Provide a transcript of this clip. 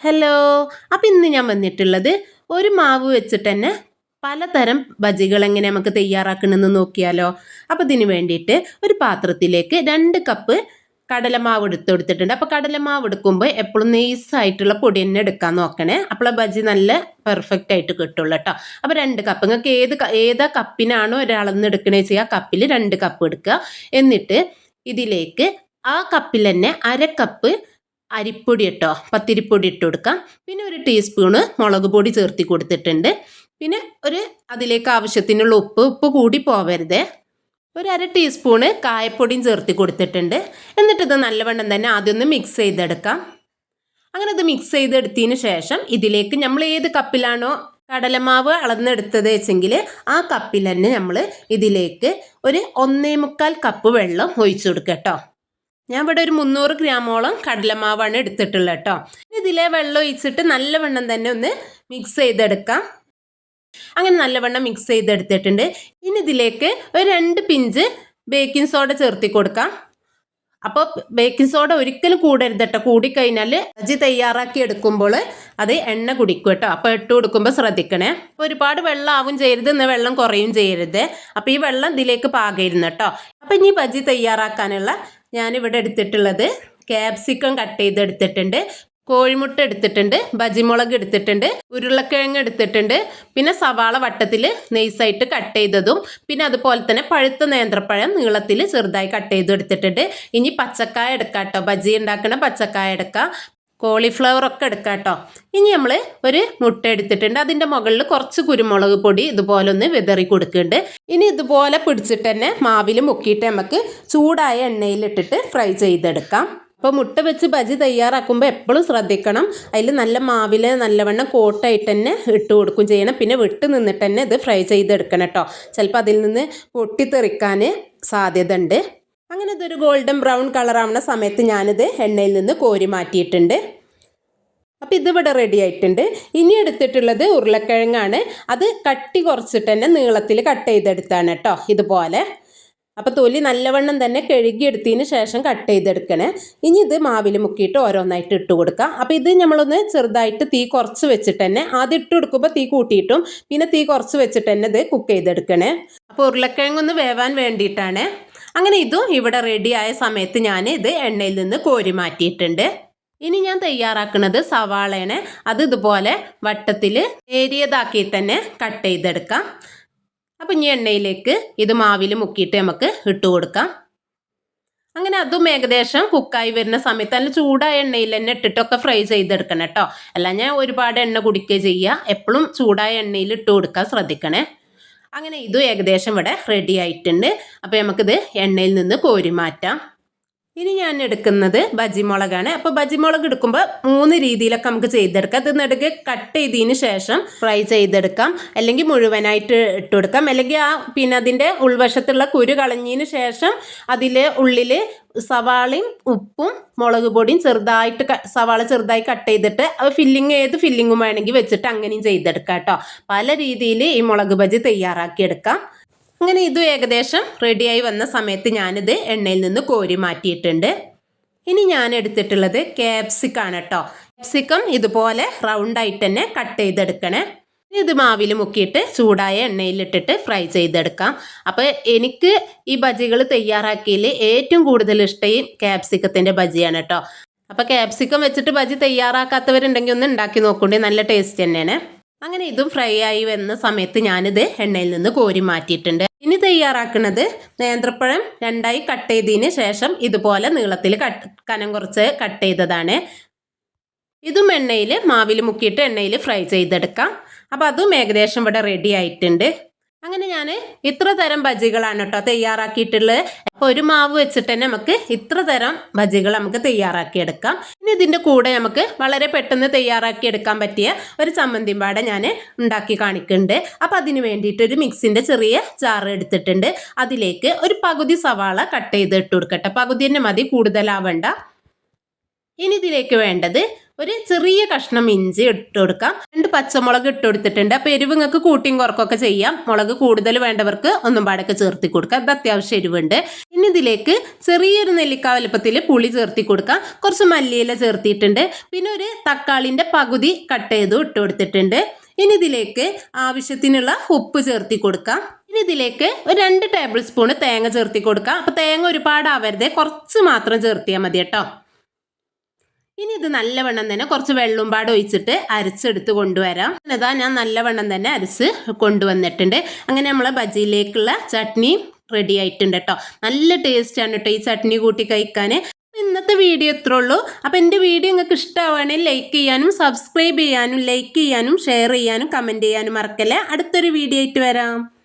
Hello അപ്പം ഇന്ന് ഞാൻ വന്നിട്ടുള്ളത് ഒരു മാവ് വെച്ചിട്ട് തന്നെ പലതരം ബജികൾ എങ്ങനെ നമുക്ക് തയ്യാറാക്കണമെന്ന് നോക്കിയാലോ. അപ്പം ഇതിന് വേണ്ടിയിട്ട് ഒരു പാത്രത്തിലേക്ക് രണ്ട് കപ്പ് കടലമാവ് എടുത്ത് കൊടുത്തിട്ടുണ്ട്. അപ്പോൾ കടലമാവ് എടുക്കുമ്പോൾ എപ്പോഴും നെയ്സായിട്ടുള്ള പൊടി തന്നെ എടുക്കാൻ നോക്കണേ. അപ്പോൾ ബജി നല്ല പെർഫെക്റ്റ് ആയിട്ട് കിട്ടുള്ളൂ കേട്ടോ അപ്പോൾ രണ്ട് കപ്പ് നിങ്ങൾക്ക് ഏത് ഏതാ കപ്പിനാണോ ഒരാളെന്ന് എടുക്കണേ ചെയ്യുക കപ്പിൽ രണ്ട് കപ്പ് എടുക്കുക. എന്നിട്ട് ഇതിലേക്ക് ആ കപ്പിൽ തന്നെ അര കപ്പ് അരിപ്പൊടി ഇട്ടോ? പത്തിരിപ്പൊടി ഇട്ട് കൊടുക്കാം. പിന്നെ ഒരു ടീസ്പൂണ് മുളക് പൊടി ചേർത്തി കൊടുത്തിട്ടുണ്ട്. പിന്നെ ഒരു അതിലേക്ക് ആവശ്യത്തിനുള്ള ഉപ്പ് ഉപ്പ് കൂടി പോവരുത്. ഒരു അര ടീസ്പൂണ് കായപ്പൊടിയും ചേർത്തി കൊടുത്തിട്ടുണ്ട്. എന്നിട്ടിത് നല്ലവണ്ണം തന്നെ ആദ്യം ഒന്ന് മിക്സ് ചെയ്തെടുക്കാം. അങ്ങനെ ഇത് മിക്സ് ചെയ്തെടുത്തതിന് ശേഷം ഇതിലേക്ക് നമ്മൾ ഏത് കപ്പിലാണോ കടലമാവ് അളന്നെടുത്തത് വെച്ചെങ്കിൽ ആ കപ്പിൽ തന്നെ നമ്മൾ ഇതിലേക്ക് ഒരു ഒന്നേ മുക്കാൽ കപ്പ് വെള്ളം ഒഴിച്ചു കൊടുക്കുക കേട്ടോ. ഞാൻ ഇവിടെ ഒരു മുന്നൂറ് ഗ്രാമോളം കടലമാവാണ് എടുത്തിട്ടുള്ളത് കേട്ടോ. ഇതിലെ വെള്ളം ഒഴിച്ചിട്ട് നല്ലവണ്ണം തന്നെ ഒന്ന് മിക്സ് ചെയ്തെടുക്കാം. അങ്ങനെ നല്ലവണ്ണം മിക്സ് ചെയ്തെടുത്തിട്ടുണ്ട്. ഇനി ഇതിലേക്ക് ഒരു രണ്ട് പിഞ്ച് ബേക്കിംഗ് സോഡ ചേർത്തി കൊടുക്കാം. അപ്പോൾ ബേക്കിംഗ് സോഡ ഒരിക്കലും കൂടരുത് കേട്ടോ. കൂടിക്കഴിഞ്ഞാൽ അജി തയ്യാറാക്കി എടുക്കുമ്പോൾ അത് എണ്ണ കുടിക്കും കേട്ടോ. അപ്പോൾ ഇട്ട് കൊടുക്കുമ്പോൾ ശ്രദ്ധിക്കണേ. അപ്പോൾ ഒരുപാട് വെള്ളം ആവും ചെയ്യരുത് എന്നാൽ വെള്ളം കുറയും ചെയ്യരുത്. അപ്പോൾ ഈ വെള്ളം ഇതിലേക്ക് പാകരുന്നു കേട്ടോ. അപ്പോൾ ഇനി ബജി തയ്യാറാക്കാനുള്ള ഞാനിവിടെ എടുത്തിട്ടുള്ളത് ക്യാപ്സിക്കം കട്ട് ചെയ്തെടുത്തിട്ടുണ്ട് കോഴിമുട്ട എടുത്തിട്ടുണ്ട് ബജിമുളക് എടുത്തിട്ടുണ്ട് ഉരുളക്കിഴങ്ങ് എടുത്തിട്ടുണ്ട്. പിന്നെ സവാള വട്ടത്തിൽ നെയ്സായിട്ട് കട്ട് ചെയ്തതും പിന്നെ അതുപോലെ തന്നെ പഴുത്ത നേന്ത്രപ്പഴം നീളത്തിൽ ചെറുതായി കട്ട് ചെയ്ത് എടുത്തിട്ടുണ്ട്. ഇനി പച്ചക്കായ എടുക്കാം കേട്ടോ ബജി ഉണ്ടാക്കണ പച്ചക്കായ എടുക്കാം. കോളിഫ്ലവർ ഒക്കെ എടുക്കാം കേട്ടോ. ഇനി നമ്മൾ ഒരു മുട്ട എടുത്തിട്ടുണ്ട്. അതിന്റെ മുകളിൽ കുറച്ച് കുരുമുളക് പൊടി ഇതുപോലെ ഒന്ന് വിതറി കൊടുക്കുന്നുണ്ട്. ഇനി ഇതുപോലെ പിടിച്ചിട്ട് തന്നെ മാവിൽ മുക്കിയിട്ട് നമുക്ക് ചൂടായ എണ്ണയിലിട്ടിട്ട് ഫ്രൈ ചെയ്തെടുക്കാം. അപ്പോൾ മുട്ട വെച്ച് ബജി തയ്യാറാക്കുമ്പോൾ എപ്പോഴും ശ്രദ്ധിക്കണം. അതിൽ നല്ല മാവിൽ നല്ലവണ്ണം കോട്ടായിട്ട് തന്നെ ഇട്ട് കൊടുക്കും ചെയ്യണം. പിന്നെ വിട്ട് നിന്നിട്ട് തന്നെ ഇത് ഫ്രൈ ചെയ്തെടുക്കണം കേട്ടോ. ചിലപ്പോൾ അതിൽ നിന്ന് പൊട്ടിത്തെറിക്കാൻ സാധ്യത ഉണ്ട് അങ്ങനെ ഇതൊരു ഗോൾഡൻ ബ്രൗൺ കളറാവുന്ന സമയത്ത് ഞാനിത് എണ്ണയിൽ നിന്ന് കോരി മാറ്റിയിട്ടുണ്ട്. അപ്പോൾ ഇതിവിടെ റെഡി ആയിട്ടുണ്ട്. ഇനി എടുത്തിട്ടുള്ളത് ഉരുളക്കിഴങ്ങാണ്. അത് കട്ടി കുറച്ചിട്ട് തന്നെ നീളത്തിൽ കട്ട് ചെയ്തെടുത്താണ് കേട്ടോ ഇതുപോലെ. അപ്പോൾ തൊലി നല്ലവണ്ണം തന്നെ കഴുകിയെടുത്തതിന് ശേഷം കട്ട് ചെയ്തെടുക്കണേ. ഇനി ഇത് മാവിൽ മുക്കിയിട്ട് ഓരോന്നായിട്ട് ഇട്ട് കൊടുക്കാം. അപ്പോൾ ഇത് നമ്മളൊന്ന് ചെറുതായിട്ട് തീ കുറച്ച് വെച്ചിട്ട് തന്നെ ആദ്യം ഇട്ട് കൊടുക്കുമ്പോൾ തീ കൂട്ടിയിട്ടും പിന്നെ തീ കുറച്ച് വെച്ചിട്ട് തന്നെ ഇത് കുക്ക് ചെയ്തെടുക്കണേ. അപ്പോൾ ഉരുളക്കിഴങ്ങൊന്ന് വേവാൻ വേണ്ടിയിട്ടാണ്. അങ്ങനെ ഇതും ഇവിടെ റെഡിയായ സമയത്ത് ഞാൻ ഇത് എണ്ണയിൽ നിന്ന് കോരി മാറ്റിയിട്ടുണ്ട്. ഇനി ഞാൻ തയ്യാറാക്കുന്നത് സവാളേനെ അത് ഇതുപോലെ വട്ടത്തിൽ ഏരിയതാക്കി തന്നെ കട്ട് ചെയ്തെടുക്കാം. അപ്പം ഇനി എണ്ണയിലേക്ക് ഇത് മാവിൽ മുക്കിയിട്ട് നമുക്ക് ഇട്ട് കൊടുക്കാം. അങ്ങനെ അതും ഏകദേശം കുക്കായി വരുന്ന സമയത്ത് നല്ല ചൂടായ എണ്ണയിൽ തന്നെ ഇട്ടിട്ടൊക്കെ ഫ്രൈ ചെയ്തെടുക്കണം കേട്ടോ. അല്ല ഞാൻ ഒരുപാട് എണ്ണ കുടിക്കുക ചെയ്യുക. എപ്പോഴും ചൂടായ എണ്ണയിൽ ഇട്ട് കൊടുക്കാൻ ശ്രദ്ധിക്കണേ. അങ്ങനെ ഇതും ഏകദേശം ഇവിടെ റെഡി ആയിട്ടുണ്ട്. അപ്പോൾ നമുക്കിത് എണ്ണയിൽ നിന്ന് കോരി മാറ്റാം ഇനി ഞാൻ എടുക്കുന്നത് ബജിമുളകാണ്. അപ്പോൾ ബജിമുളക് എടുക്കുമ്പോൾ മൂന്ന് രീതിയിലൊക്കെ നമുക്ക് ചെയ്തെടുക്കാം. അത് നടുക്ക് കട്ട് ചെയ്തതിന് ശേഷം ഫ്രൈ ചെയ്തെടുക്കാം. അല്ലെങ്കിൽ മുഴുവനായിട്ട് ഇട്ട് കൊടുക്കാം അല്ലെങ്കിൽ ആ പിന്നെ അതിന്റെ ഉൾവശത്തുള്ള കുരു കളഞ്ഞതിന് ശേഷം അതിൽ ഉള്ളിൽ സവാളയും ഉപ്പും മുളക് പൊടിയും ചെറുതായിട്ട് സവാള ചെറുതായി കട്ട് ചെയ്തിട്ട് ഫില്ലിങ് ഏത് ഫില്ലിങ്ങും വേണമെങ്കിൽ വെച്ചിട്ട് അങ്ങനെയും ചെയ്തെടുക്കാം കേട്ടോ. പല രീതിയിൽ ഈ മുളക് ബജി തയ്യാറാക്കിയെടുക്കാം. അങ്ങനെ ഇതും ഏകദേശം റെഡിയായി വന്ന സമയത്ത് ഞാനിത് എണ്ണയിൽ നിന്ന് കോരി മാറ്റിയിട്ടുണ്ട്. ഇനി ഞാൻ എടുത്തിട്ടുള്ളത് ക്യാപ്സിക്കാണ് കേട്ടോ. ക്യാപ്സിക്കം ഇതുപോലെ റൗണ്ടായിട്ട് തന്നെ കട്ട് ചെയ്തെടുക്കണേ. ഇത് മാവിൽ മുക്കിയിട്ട് ചൂടായ എണ്ണയിലിട്ടിട്ട് ഫ്രൈ ചെയ്തെടുക്കാം. അപ്പോൾ എനിക്ക് ഈ ബജികൾ തയ്യാറാക്കിയതിൽ ഏറ്റവും കൂടുതൽ ഇഷ്ടം ഈ ക്യാപ്സിക്കത്തിന്റെ ബജിയാണ് കേട്ടോ. അപ്പോൾ ക്യാപ്സിക്കം വെച്ചിട്ട് ബജി തയ്യാറാക്കാത്തവരുണ്ടെങ്കിൽ ഒന്ന് ഉണ്ടാക്കി നോക്കണ്ടേ നല്ല ടേസ്റ്റ് തന്നെയാണ്. അങ്ങനെ ഇതും ഫ്രൈ ആയി വന്ന സമയത്ത് ഞാനിത് എണ്ണയിൽ നിന്ന് കോരി മാറ്റിയിട്ടുണ്ട്. തയ്യാറാക്കുന്നത് നേന്ത്രപ്പഴം രണ്ടായി കട്ട് ചെയ്തതിന് ശേഷം ഇതുപോലെ നീളത്തിൽ കട്ട് കനം കുറച്ച് കട്ട് ചെയ്തതാണ്. ഇതും എണ്ണയിൽ മാവിൽ മുക്കിയിട്ട് എണ്ണയിൽ ഫ്രൈ ചെയ്തെടുക്കാം. അപ്പോൾ അതും ഏകദേശം ഇവിടെ റെഡി ആയിട്ടുണ്ട്. അങ്ങനെ ഞാൻ ഇത്ര തരം ബജികളാണ് കേട്ടോ തയ്യാറാക്കിയിട്ടുള്ളത് അപ്പോൾ ഒരു മാവ് വെച്ചിട്ട് തന്നെ നമുക്ക് ഇത്ര തരം ബജികൾ നമുക്ക് തയ്യാറാക്കിയെടുക്കാം. ഇനി ഇതിന്റെ കൂടെ നമുക്ക് വളരെ പെട്ടെന്ന് തയ്യാറാക്കിയെടുക്കാൻ പറ്റിയ ഒരു ചമ്മന്തിയും പാടെ ഞാൻ ഉണ്ടാക്കി കാണിക്കുന്നുണ്ട്. അപ്പോൾ അതിന് വേണ്ടിയിട്ട് ഒരു മിക്സിന്റെ ചെറിയ ജാറ് എടുത്തിട്ടുണ്ട്. അതിലേക്ക് ഒരു പകുതി സവാള കട്ട് ചെയ്ത് ഇട്ട് കൊടുക്കട്ടെ. പകുതി തന്നെ മതി കൂടുതലാവണ്ട. ഇനി ഇതിലേക്ക് വേണ്ടത് ഒരു ചെറിയ കഷ്ണം ഇഞ്ചി ഇട്ട് കൊടുക്കാം. രണ്ട് പച്ചമുളക് ഇട്ട് കൊടുത്തിട്ടുണ്ട്. അപ്പോൾ എരിവ് നിങ്ങൾക്ക് കൂട്ടിയും കുറക്കൊക്കെ ചെയ്യാം. മുളക് കൂടുതൽ വേണ്ടവർക്ക് ഒന്നും പാടൊക്കെ ചേർത്തി കൊടുക്കാം. ഇത് അത്യാവശ്യം എരിവുണ്ട്. ഇനി ഇതിലേക്ക് ചെറിയൊരു നെല്ലിക്ക വലുപ്പത്തിൽ പുളി ചേർത്തി കൊടുക്കാം. കുറച്ച് മല്ലിയില ചേർത്തിയിട്ടുണ്ട്. പിന്നെ ഒരു തക്കാളിന്റെ പകുതി കട്ട് ചെയ്ത് ഇട്ട് കൊടുത്തിട്ടുണ്ട്. ഇനി ഇതിലേക്ക് ആവശ്യത്തിനുള്ള ഉപ്പ് ചേർത്തി കൊടുക്കാം. ഇനി ഇതിലേക്ക് ഒരു രണ്ട് ടേബിൾ സ്പൂൺ തേങ്ങ ചേർത്തി കൊടുക്കാം. അപ്പോൾ തേങ്ങ ഒരുപാട് ആവരുത്. കുറച്ച് മാത്രം ചേർത്തിയാൽ മതി കേട്ടോ. ഇനി ഇത് നല്ലവണ്ണം തന്നെ കുറച്ച് വെള്ളം പാട് ഒഴിച്ചിട്ട് അരച്ചെടുത്ത് കൊണ്ടുവരാം. അതാ ഞാൻ നല്ലവണ്ണം തന്നെ അരച്ച് കൊണ്ടുവന്നിട്ടുണ്ട്. അങ്ങനെ നമ്മളെ ബജിയിലേക്കുള്ള ചട്നി റെഡി ആയിട്ടുണ്ട് കേട്ടോ. നല്ല ടേസ്റ്റാണ് കേട്ടോ ഈ ചട്നി കൂട്ടി കഴിക്കാൻ ഇന്നത്തെ വീഡിയോ ഇത്രേ ഉള്ളൂ. അപ്പോൾ എന്റെ വീഡിയോ നിങ്ങൾക്ക് ഇഷ്ടമാവുകയാണെങ്കിൽ ലൈക്ക് ചെയ്യാനും സബ്സ്ക്രൈബ് ചെയ്യാനും ലൈക്ക് ചെയ്യാനും ഷെയർ ചെയ്യാനും കമന്റ് ചെയ്യാനും മറക്കല്ലേ. അടുത്തൊരു വീഡിയോ ആയിട്ട് വരാം.